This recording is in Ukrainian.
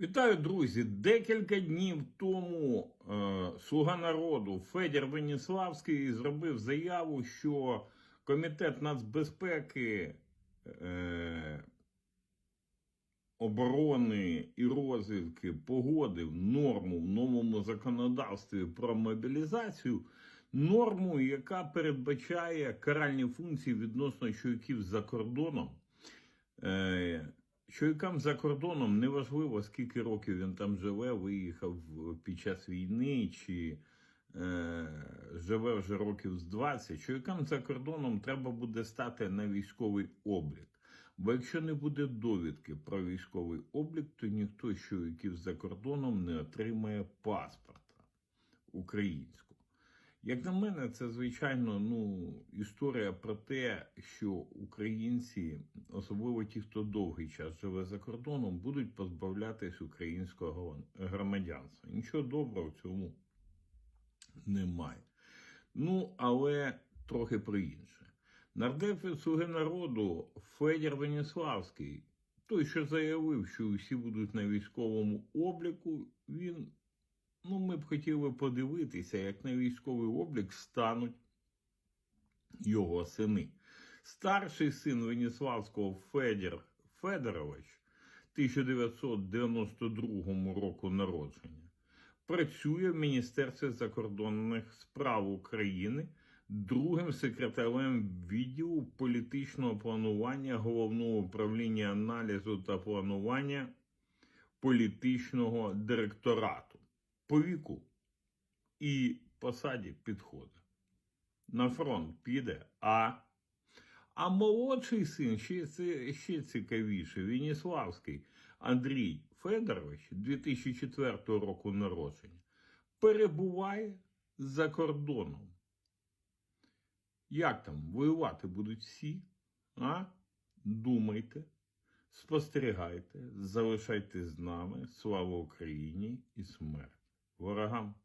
Вітаю, друзі! Декілька днів тому е, Слуга народу Федір Веніславський зробив заяву, що Комітет нацбезпеки, е, оборони і розвідки погодив норму в новому законодавстві про мобілізацію, норму, яка передбачає каральні функції відносно чоловіків за кордоном. Е, Чоловікам за кордоном неважливо, скільки років він там живе, виїхав під час війни чи е, живе вже років з 20. Чоловікам за кордоном треба буде стати на військовий облік. Бо якщо не буде довідки про військовий облік, то ніхто з чоловіків за кордоном не отримає паспорта українського. Як на мене, це звичайно ну, історія про те, що українці, особливо ті, хто довгий час живе за кордоном, будуть позбавлятись українського громадянства. Нічого доброго в цьому немає. Ну, але трохи про інше. Нардеп від Слуги народу Федір Веніславський, той, що заявив, що усі будуть на військовому обліку, він Ну, ми б хотіли подивитися, як на військовий облік стануть його сини. Старший син Веніславського Федір Федорович 1992 року народження працює в Міністерстві закордонних справ України другим секретарем відділу політичного планування головного управління аналізу та планування політичного директорату по віку і посаді підходить. На фронт піде, а. А молодший син ще, ще цікавіше. Веніславський Андрій Федорович 2004 року народження перебуває за кордоном. Як там воювати будуть всі? А? Думайте, спостерігайте, залишайтесь з нами. Слава Україні і смерть ворогам.